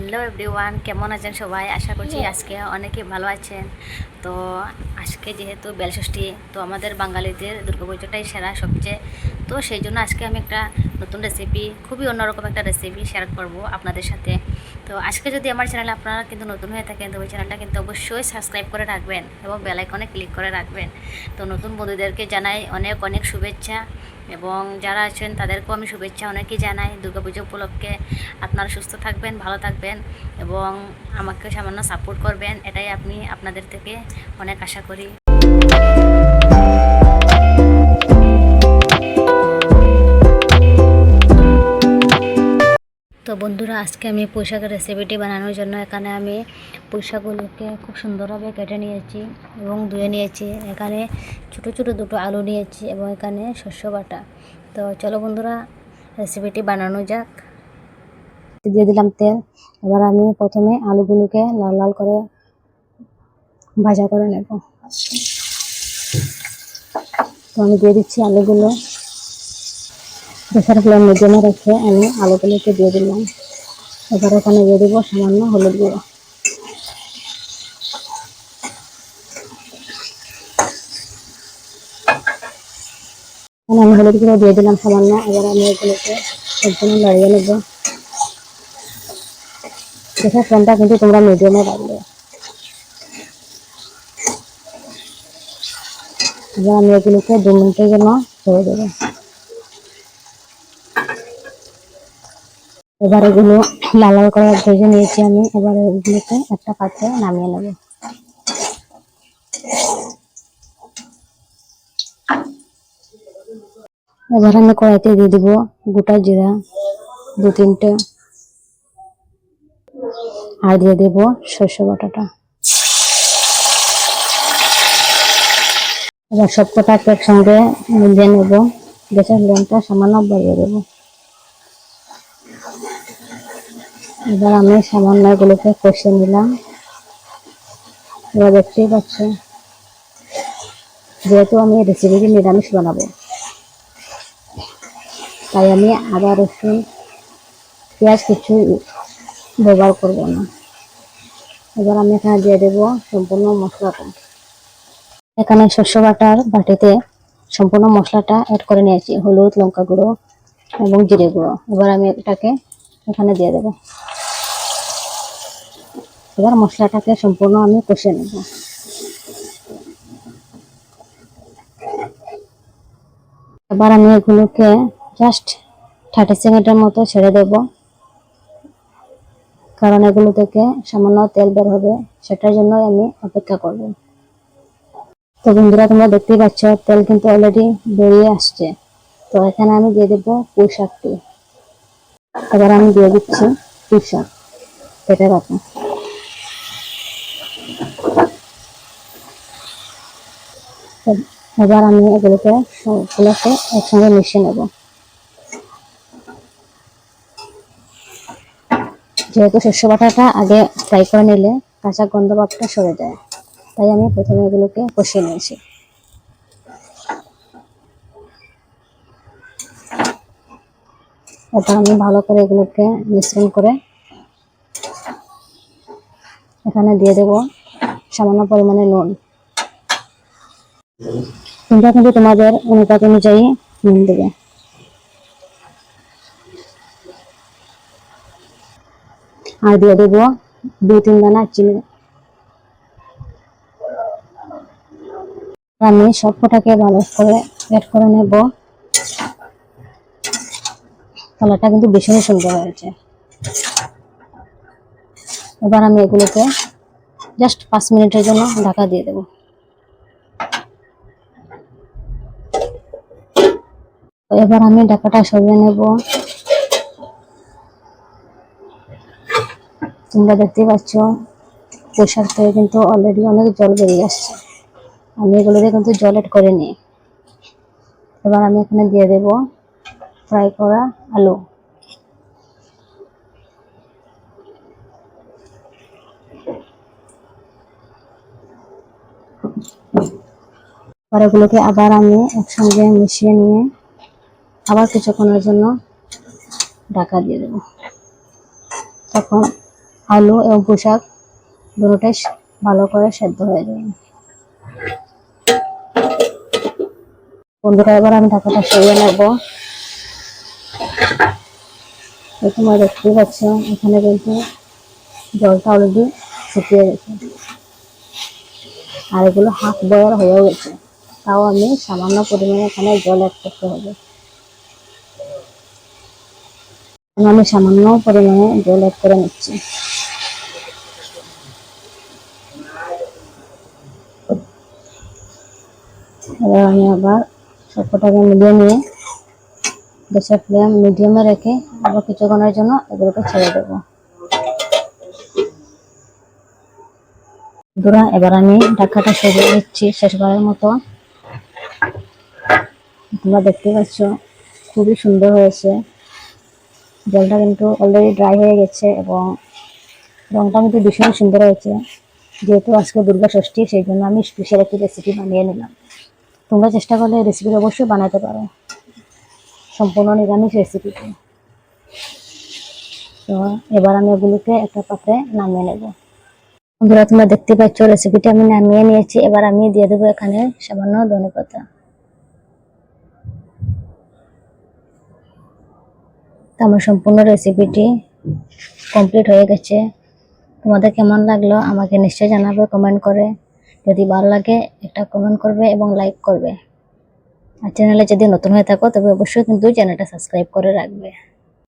Hello everyone কেমন আছেন সবাই? আশা করছি আজকে অনেকে ভালো আছেন। তো আজকে যেহেতু বেলষষ্ঠী তো আমাদের বাঙালিদের দুর্গাপুজোটাই সেরা সবচেয়ে। তো সেই জন্য আজকে আমি একটা নতুন রেসিপি খুবই অন্যরকম একটা রেসিপি শেয়ার করব আপনাদের সাথে। তো আজকে যদি আমার চ্যানেলে আপনারা কিন্তু নতুন হয়ে থাকেন, তো ওই চ্যানেলটা কিন্তু অবশ্যই সাবস্ক্রাইব করে রাখবেন এবং বেলাইকনে ক্লিক করে রাখবেন। তো নতুন বন্ধুদেরকে জানাই অনেক অনেক শুভেচ্ছা এবং যারা আছেন তাদেরকেও আমি শুভেচ্ছা অনেকেই জানাই। দুর্গাপুজো উপলক্ষে আপনারা সুস্থ থাকবেন, ভালো থাকবেন এবং আমাকে সামান্য সাপোর্ট করবেন। এটাই আপনি আপনাদের থেকে অনেক আশা করি। বন্ধুরা, আজকে আমি পোশাকের রেসিপিটি বানানোর জন্য এখানে আমি পোশাকগুলোকে খুব সুন্দরভাবে কেটে নিয়েছি এবং ধুয়ে নিয়েছি। এখানে ছোট ছোট দুটো আলু নিয়েছি এবং এখানে শস্য বাটা। তো চলো বন্ধুরা রেসিপিটি বানানো যাক। দিয়ে দিলাম তেল। এবার আমি প্রথমে আলুগুলোকে লাল লাল করে ভাজা করে নেব। তো আমি দিয়ে দিচ্ছি আলুগুলো। প্রেসার ফ্লেম মিডিয়ামে রেখে আমি আলুগুলোকে দিয়ে দিলাম। এবার ওখানে দিয়ে দিব, সামান্য হলুদ গুঁড়ো। এখানে আমি হলুদ গুঁড়ো দিয়ে দিলাম সামান্য, এবার আমি এগুলোকে সম্পূর্ণ নাড়িয়ে নেব। প্রেসার ফ্লেমটা কিন্তু তোমরা মিডিয়ামে রাখবে। এবার আমি এগুলোকে দু মিনিটের জন্য ছেড়ে দেবো। এবার এগুলো লাল লাল করে ভেজে নিয়েছি আমি। এবার এগুলোকে একটা পাত্রে নামিয়ে নেব। এবার আমি কড়াইতে দিয়ে দিব গোটা জিরা, দু তিনটে। আর দিয়ে দেব শস্য বাটাটা। এবার সব কটাকে একসঙ্গে মিলিয়ে নেব। গ্যাসের ফ্লেমটা সামান্য বাড়িয়ে দেবো। এবার আমি সামান্য এগুলোকে কষে নিলাম। এবার দেখতেই পাচ্ছ, যেহেতু আমি রেসিপিটি নিরামিষ বানাবো, তাই আমি আদা, রসুন, পেঁয়াজ কিছু ব্যবহার করব না। এবার আমি এখানে দিয়ে দেবো সম্পূর্ণ মশলাটা। এখানে শস্য বাটার বাটিতে সম্পূর্ণ মশলাটা অ্যাড করে নিয়েছি, হলুদ, লঙ্কা গুঁড়ো এবং জিরে গুঁড়ো। এবার আমি এটাকে এখানে দিয়ে দেবো। এবার মশলাটাকে সম্পূর্ণ আমি কষে নেব। এবার আমি এগুলোকে জাস্ট থার্টি সেকেন্ডের মতো ছেড়ে দেব। কারণ এগুলো থেকে সামান্য তেল বের হবে, সেটার জন্য আমি অপেক্ষা করব। তো বন্ধুরা, তোমরা দেখতেই পাচ্ছ, তেল কিন্তু অলরেডি বেরিয়ে আসছে। তো এখানে আমি দিয়ে দেবো পুঁই শাকটি এবার আমি দিয়ে দিচ্ছি পুঁই শাক। রাখা এবার আমি এগুলোকে সবগুলোকে একসঙ্গে মিশিয়ে নেব। যেহেতু শস্য বাটাটা আগে ফ্রাই করে নিলে কাঁচা গন্ধ ভাবটা সরে যায়, তাই আমি প্রথমে এগুলোকে কষিয়ে নিয়েছি। এবার আমি ভালো করে এগুলোকে মিশ্রণ করে এখানে দিয়ে দেব সামান্য পরিমাণে নুন। তোমরা কিন্তু তোমাদের অনুপাত অনুযায়ী নুন দেবে। আর দিয়ে দেব দু তিন দানা চিনি। আমি সব কটাকে ভালো করে অ্যাড করে নেব। কালারটা কিন্তু ভীষণই সুন্দর হয়েছে। এবার আমি এগুলোকে জাস্ট পাঁচ মিনিটের জন্য ঢাকা দিয়ে দেবো। এবার আমি ডাকাটা সরিয়ে নেব। তোমরা দেখতে পাচ্ছ পোশাক থেকে কিন্তু অলরেডি অনেক জল বেরিয়ে আসছে। আমি এগুলোতে কিন্তু জল এড করে নিই। এবার আমি এখানে দিয়ে দেব ফ্রাই করা আলু। এবার এগুলোকে আবার আমি একসঙ্গে মিশিয়ে নিয়ে আবার কিছুক্ষণের জন্য ঢাকা দিয়ে দেবো। তখন আলু এবং পোশাক দুটোটাই ভালো করে সেদ্ধ হয়ে যাবে। বন্ধুরা, এবার আমি ঢাকাটা সরিয়ে নেব। তোমরা দেখতেই পাচ্ছ এখানে কিন্তু জলটা অলরেডি শুকিয়ে গেছে। আর এগুলো হাফ বয়ার হয়ে গেছে। তাও আমি সামান্য পরিমাণে এখানে জল অ্যাড করতে হবে এখন আমি সামান্য পরিমাণে জল অ্যাড করে নিচ্ছি। এবার আমি আবার সবকটাকে মিলিয়ে নিয়ে গ্যাসের ফ্লেম মিডিয়ামে রেখে আবার কিছুক্ষণের জন্য এগুলোকে ছেড়ে দেবো। বন্ধুরা, এবার আমি ঢাকাটা সরিয়ে নিচ্ছি শেষবারের মতো। তোমরা দেখতে পাচ্ছ, খুবই সুন্দর হয়েছে। জলটা কিন্তু অলরেডি ড্রাই হয়ে গেছে এবং রংটা কিন্তু ভীষণ সুন্দর হয়েছে। যেহেতু আজকে দুর্গা ষষ্ঠী, সেই জন্য আমি স্পেশাল একটি রেসিপি বানিয়ে নিলাম। তোমরা চেষ্টা করলে রেসিপি অবশ্যই বানাতে পারো। সম্পূর্ণ নিরামিষ রেসিপিটি তো এবার আমি ওগুলোকে একটা পাত্রে নামিয়ে নেব। বন্ধুরা, তোমরা দেখতে পাচ্ছ রেসিপিটা আমি নামিয়ে নিয়েছি। এবার আমি দিয়ে দেবো এখানে সামান্য ধনে পাতা আমার সম্পূর্ণ রেসিপিটি কমপ্লিট হয়ে গেছে। তোমাদের কেমন লাগল আমাকে নিশ্চয়ই জানাবে কমেন্ট করে। যদি ভালো লাগে, একটা কমেন্ট করবে এবং লাইক করবে। আর চ্যানেলে যদি নতুন হয়ে থাকো, তবে অবশ্যই কিন্তু চ্যানেলটা সাবস্ক্রাইব করে রাখবে।